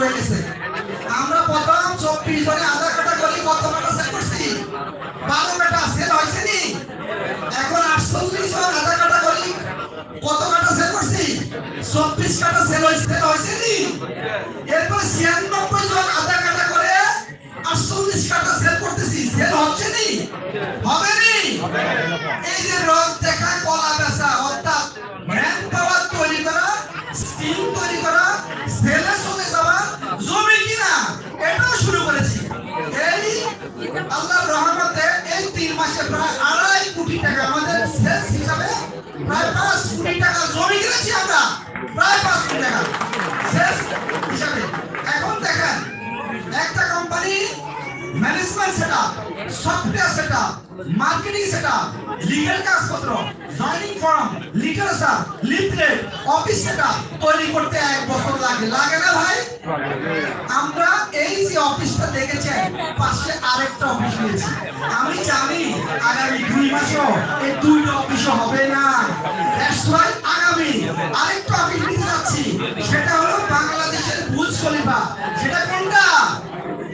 হয়ে গেছে। আমরা প্রথম চব্বিশ জনে আধা কাটা করি কত কাটা সেট করছি। বারো কাটা সেল হয়েছে নি? এখন আটচল্লিশ জন আধা কাটা করি কত কাটা সেল করছি? চব্বিশ কাটা সেল হয়েছে হয়েছে নি? এরপর ছিয়ানব্বই জন আধা কাটা করে আটচল্লিশ কাটা সেল করতেছি। সেল হচ্ছে নি? হবে নি? এই যে রোগ দেখা কলা মাসে প্রায় আড়াই কোটি টাকা। আমাদের সেলস হিসাবে প্রায় পাঁচ কোটি টাকা জমি কিনেছি আমরা। প্রায় পাঁচ কোটি টাকা। সেলস হিসাবে। এখন দেখেন, একটা কোম্পানি ম্যানেজমেন্ট সেটা software setup marketing setup legal কাগজপত্র joining form literature leaflet office setup তৈরি করতে এক বছর লাগে। লাগে না ভাই? আমরা এই যে অফিসটা দেখেছেন, পাশে আরেকটা অফিস নিয়েছি আমি জানি আগামী দুই মাসও এই দুইটা অফিস হবে না। Why আগামী আরেকটা অফিস নিতে যাচ্ছি। সেটা হলো বাংলাদেশের বুজ খলিফা সেটা কোনটা?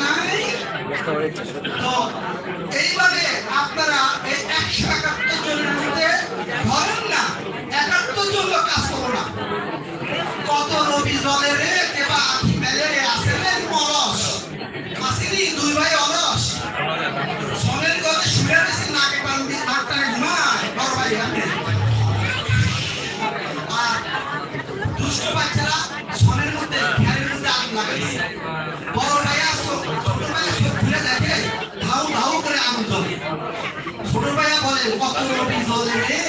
নাই এইভাবে ছোট ভাইয়া বলে কত রবি জ্বলে রে?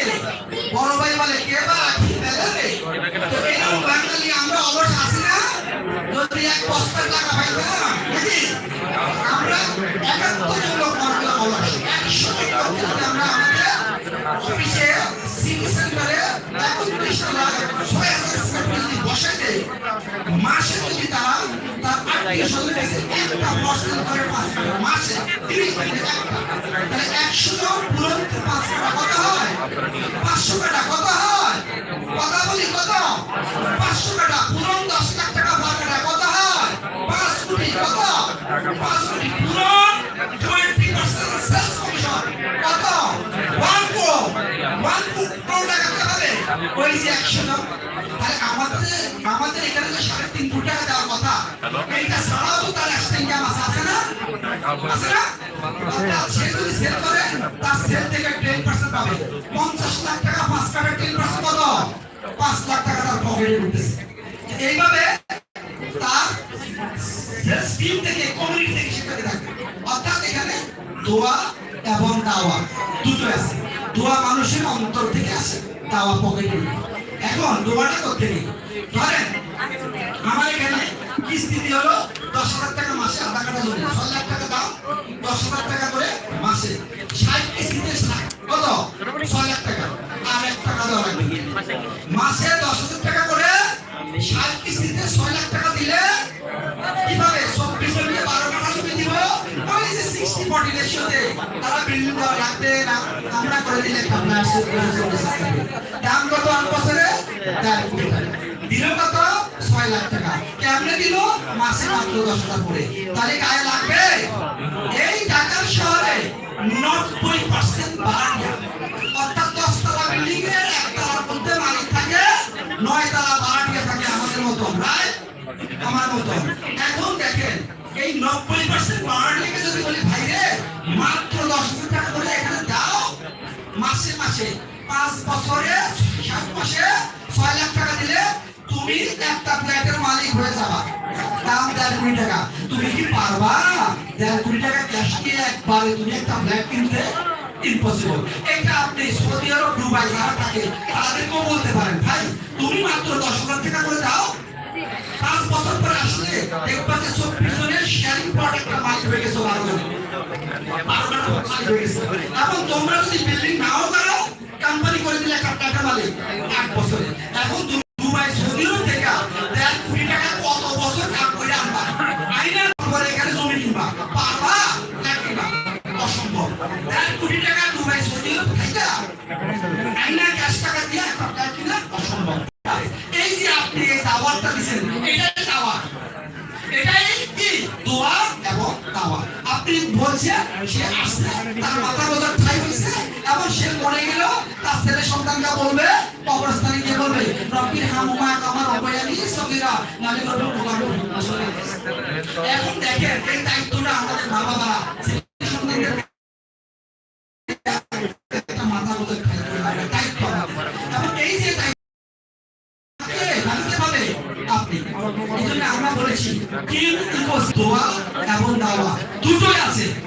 বড় ভাই বলে, কে বা? রে? তো বাঙালি, আমরা অলস আছি না? যদি এক বস্তার টাকা পাই না আমরা লোক আমরা আমাদের অফিসে ছয় মাসে তারা আত্মীয় স্বজন একটা পার্সেন্ট করে মাসে তিরিশ একটা এখানে দোয়া এবং আছে দোয়া মানুষের অন্তর থেকে আসে এখন দোয়াটা করতে নেই হাজার টাকা করে মাসে। ষাট কিস্তিতে কত? ছয় লাখ টাকা। আর এক টাকা দেওয়া লাগবে। মাসে দশ হাজার টাকা করে ষাট কিস্তিতে ছয় লাখ টাকা দিলে কীভাবে চব্বিশ জনকে বারো টাকা জমি দিব তাহলে গায়ে লাগবে? এই নব্বই পার্সেন্ট বাড়ানো অর্থাৎ দশতলা বিল্ডিং এর একতলার মধ্যে মালিক থাকে, নয় তালা বাড়াটিয়ে থাকে আমাদের মতো প্রায় আমার মতো এখন দেখেন, এই নব্বই পার্সেন্ট বাড়াটিকে যদি বলি ভাইরে মাত্র দশ হাজার টাকা এখানে দাও। মাসে মাসে পাঁচ বছরে, সাত মাসে ছয় লাখ টাকা দিলে তুমি একটা ফ্ল্যাটের মালিক হয়ে যাবা। দাম দেড় কোটি টাকা। তুমি কি পারবা? দেড় কোটি টাকা ক্যাশ দিয়ে একবারে তুমি একটা ফ্ল্যাট কিনতে? ইম্পসিবল এটা আপনি সৌদি আরব, দুবাই যারা থাকে, তাদেরকেও বলতে পারেন, ভাই, তুমি মাত্র দশ হাজার টাকা করে দাও। পাঁচ বছর পরে আসলে দেখবা যে চব্বিশ জনের শেয়ারিং একটা মালিক হয়ে গেছে বারো এবং তোমরা যদি বিল্ডিং নাও করো কোম্পানি করে দিলে একটা টাকা মালিক। আট বছরে। এখন থেকে কোটি টাকা কত বছর কাজ করে আনবা। এখানে জমি কিনবা। না কিনবা? অসম্ভব। কোটি টাকা থেকে টাকা দিয়ে একটা কিনা অসম্ভব। এই যে আপনি এই দিচ্ছেন এটাই দাওয়াত এটাই কি? দোয়া এবং দাওয়া আপনি বলছেন সে আসছে, তার মাথা বোঝার ঠাই হয়েছে, এবং সে মরে গেল তার ছেলে সন্তানটা বলবে কবরস্থানে গিয়ে বলবে, রব্বির হামুমা কামার অবয়ানি সগিরা। নালে করবে এখন দেখেন এই দায়িত্বটা আমাদের মা বাবা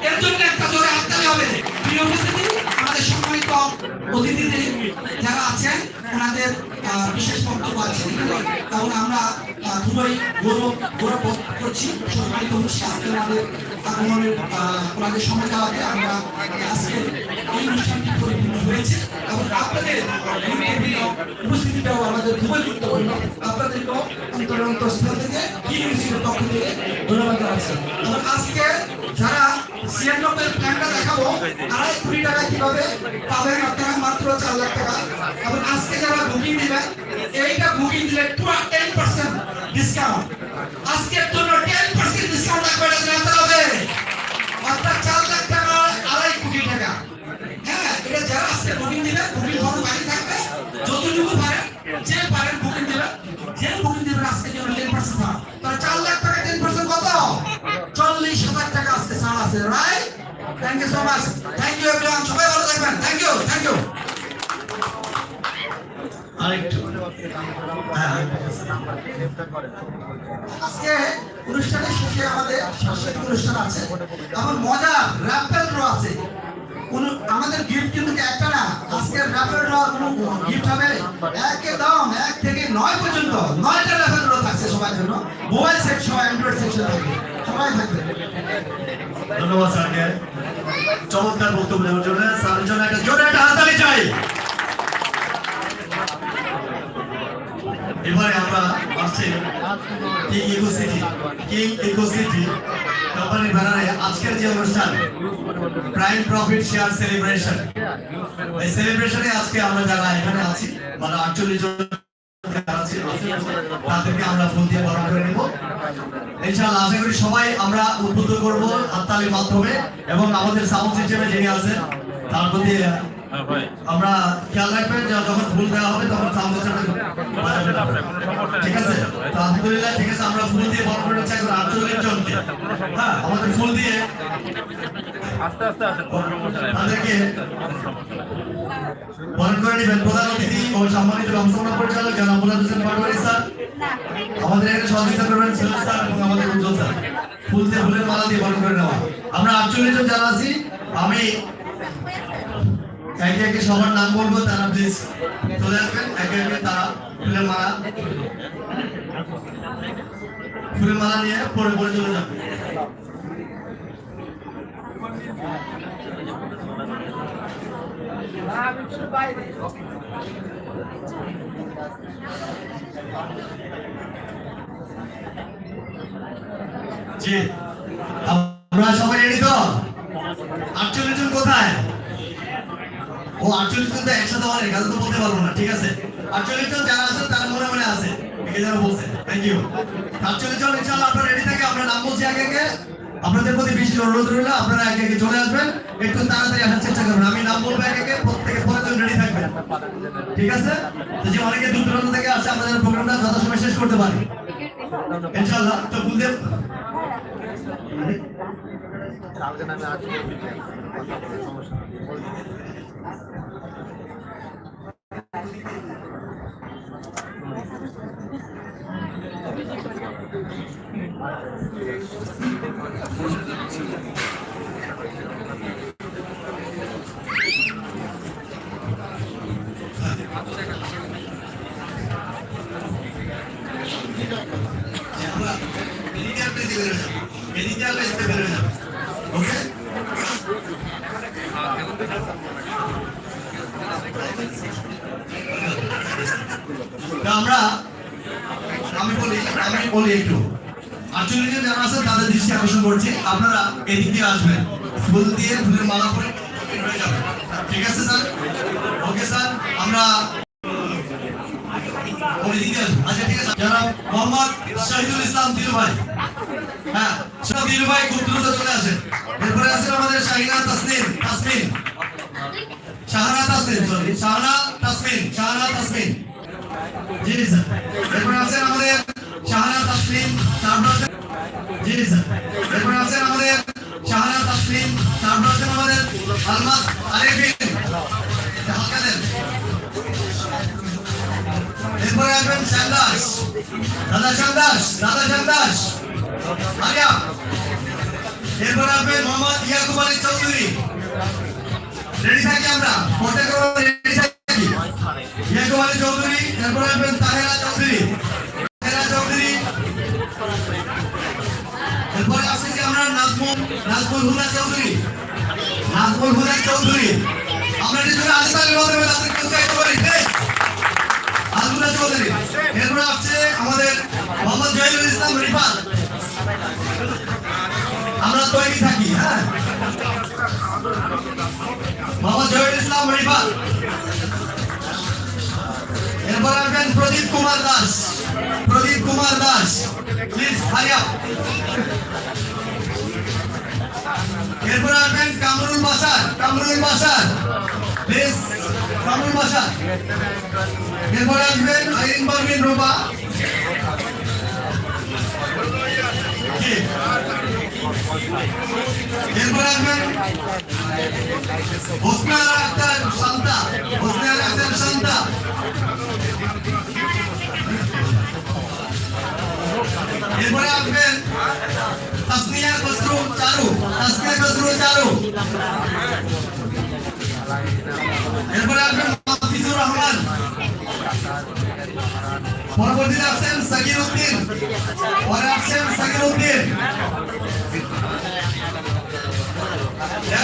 এর জন্য একটা হবে। আমাদের সম্মানিত অতিথিদের ওনাদের বিশেষ বক্তব্য আছে। কারণ আমরা খুবই গৌরব গৌরব করছি। সম্মানিত হচ্ছে আজকে আমাদের, আগমনের ওনাদের সময় দেওয়াতে আমরা আজকে এই অনুষ্ঠানটি হয়েছে। এবং আপনাদের উপস্থিতিটাও আমাদের খুবই গুরুত্বপূর্ণ। আপনাদেরকেও অন্তর অন্তঃস্থল থেকে ইউনিভার্সিটির পক্ষ থেকে ধন্যবাদ জানাচ্ছি। এবং আজকে যারা সিয়ানব্বই প্ল্যানটা টাকা কীভাবে পাবেন আপনারা মাত্র চার এবং আজকে যারা বুকিং দিবেন টেন পার্সেন্ট ডিসকাউন্ট আজকের জন্য টেন পার্সেন্ট ডিসকাউন্ট লাগবে thank you so much thank you everyone সবাই ভালো থাকবেন। থ্যাংক ইউ থ্যাংক ইউ আরেকটু। আজকে অনুষ্ঠানের শেষে আমাদের সাংস্কৃতিক অনুষ্ঠান আছে। আমার মজার র্যাপেল ড্র আছে। কোন আমাদের গিফট কিন্তু একটা না। আজকের র্যাপেল ড্র কোনো গিফট হবে একদম এক থেকে নয় পর্যন্ত। নয়টা র্যাপেল ড্র থাকছে সবার জন্য। মোবাইল সেট সহ অ্যান্ড্রয়েড সেকশন থাকবে। সবাই থাকবে। ধন্যবাদ স্যারকে। চমৎকার বক্তব্য দেওয়ার জন্য স্যারের জন্য একটা জোরে একটা হাততালি চাই। এবারে আমরা আসছি King Eco City King Eco City কোম্পানির ব্যানারে আজকের যে অনুষ্ঠান প্রাইম প্রফিট শেয়ার সেলিব্রেশন এই সেলিব্রেশনে আজকে আমরা যারা এখানে আছি মানে আটচল্লিশ জন তাদেরকে আমরা দিয়ে বরণ করে নেব। ইনশাআল্লাহ আশা করি সবাই আমরা উদ্বুদ্ধ করব মাধ্যমে এবং আমাদের সাউন্ড সিস্টেমে যিনি আছেন, তার প্রতি আমরা খেয়াল রাখবেন যে যখন ফুল দেওয়া হবে তখন সাউন্ড ঠিক আছে? আলহামদুলিল্লাহ, ঠিক আছে, আমরা ফুল দিয়ে বরণ করে চাই জনকে। হ্যাঁ আমাদের ফুল দিয়ে আস্তে আস্তে আসেন তাদেরকে বরণ করে নেবেন। প্রধান অতিথি ও সম্মানিত ব্যবস্থাপনা পরিচালক জনাব মুরাদ হোসেন পাটোয়ারি স্যার। আমাদের এখানে সহযোগিতা করবেন সুনীল স্যার এবং আমাদের উজ্জ্বল স্যার। ফুল দিয়ে ফুলের মালা দিয়ে বরণ করে নেওয়া। আমরা আটচল্লিশ জন যারা আছি আমি একে একে সবার নাম বলব তারা প্লিজ চলে আসবেন। একে একে তারা ফুলের মালা ফুলের মালা নিয়ে পরে পরে চলে যাবে। জি, আমরা সবাই রেডি তো? আটচল্লিশ জন কোথায়? ও আটচল্লিশ জন তো একসাথে আমার এখানে তো বলতে পারব না, ঠিক আছে? আটচল্লিশ জন যারা আছে তারা মনে মনে আছে। একে আপনাদের প্রতি বিশেষ অনুরোধ রইল, আপনারা আগে আগে চলে আসবেন। একটু তাড়াতাড়ি আসার চেষ্টা করবেন। আমি নাম বলব আগে আগে প্রত্যেকে পরের রেডি থাকবেন। ঠিক আছে? তো যে অনেকে দূর থেকে আসছে আমাদের প্রোগ্রামটা যথাসময় শেষ করতে পারি। ইনশাআল্লাহ, তো বুলদেব কালকে আসব সমস্যা নেই। আমরা মেডিকেল পেজে বেরো যাব মেডিকেল পেজে বেরো যাব ওকে তো আমরা আমি বলি আমি বলি একটু আঞ্চলিক যারা আছে, তাদের দৃষ্টি আকর্ষণ করছি। আপনারা এদিক দিয়ে আসবেন। ফুল দিয়ে ফুলের মালা পরে ঠিক আছে, স্যার? ওকে, স্যার, আমরা আচ্ছা হ্যাঁ সেটা খুব দ্রুত এরপরে আছেন আমাদের শাহিনা তাসনিম স্যার। এরপরে আছেন আমাদের জি স্যার এরপরে আছেন আমাদের শাহানা তাসমিন তারপর আছেন আমাদের আলমাস আরেফিন হালকা দেন চৌধুরী রেডি আসবেন তাহেরা চৌধুরী হুদা চৌধুরী। নাজমুল হুদা চৌধুরী। আমরা তাহলে বলতে হবে তাদেরকে উৎসাহিত করি বেশ চৌধুরী। এরপরে আসছে আমাদের মোহাম্মদ জহিরুল ইসলাম রিফাত। আমরা তৈরি থাকি হ্যাঁ? মোহাম্মদ জহিরুল ইসলাম রিফাত। এরপর আসবেন প্রদীপ কুমার দাস। প্রদীপ কুমার দাস, প্লিজ হারিয়া এরপর আসবেন কামরুল বাসার কামরুল বাসার প্লিজ কামরুল বাসার এরপর আসবেন আইরিন পারভিন রূপা। শান্তা শান্তা। এরপরে আসবেন তাসমিয়া খসরু চারু তাসমিয়া খসরু চারু এরপরে আসবেন হাফিজুর রহমান পরবর্তীতে আসছেন সাকির উদ্দিন পরে আসছেন সাকির উদ্দিন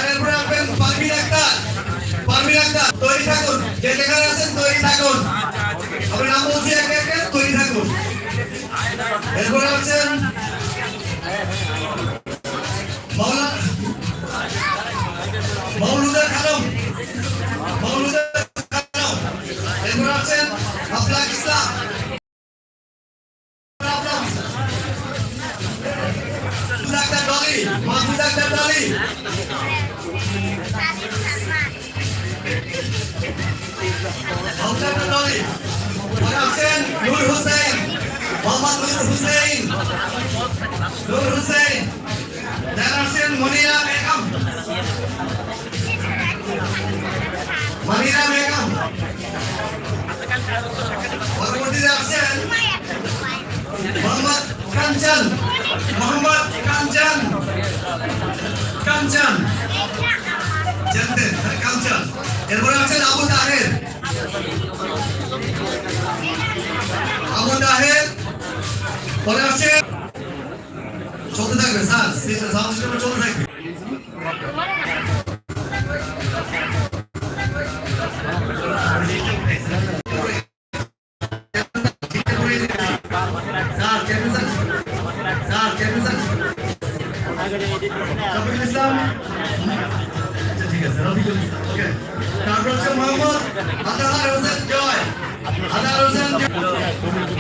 এরপরে আসবেন পারভিন আক্তার পারভিন আক্তার তৈরি থাকুন যে যেখানে আছেন তৈরি থাকুন আমি নাম বলছি একে একে তৈরি থাকুন এরপরে আছেন নূর হোসেন, মোহাম্মদ নূর হোসেন নূর হোসেন দেন আছেন মনিরা বেগম। মনিরা বেগম। পরবর্তীতে আসছেন মোহাম্মদ কাঞ্চন মোহাম্মদ কাঞ্চন কাঞ্চন। জানতেন, কাঞ্চন। এরপরে আছেন আবু তাহের। আবু তাহের পরে আছেন চলতে থাকবে, স্যার সাউন্ড সিস্টেমে চলতে থাকবে। আচ্ছা তারপর হচ্ছে মোহাম্মদ আদার হোসেন, জয়। আদার হোসেন, জয়।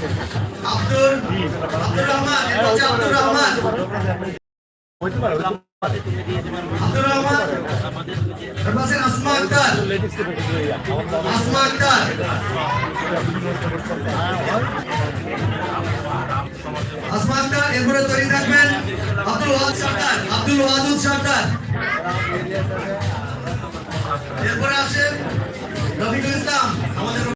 আব্দুল আব্দুর রহমান এরপর হচ্ছে আব্দুর রহমান। আব্দুর রহমান হচ্ছে আসমা আক্তার। আসমা আক্তার। আসমা আক্তার, এরপরে তৈরি থাকবেন আব্দুল ওয়াদ সরকার, আব্দুল ওয়াদুদ সরকার। এরপরে আসেন রফিকুল ইসলাম।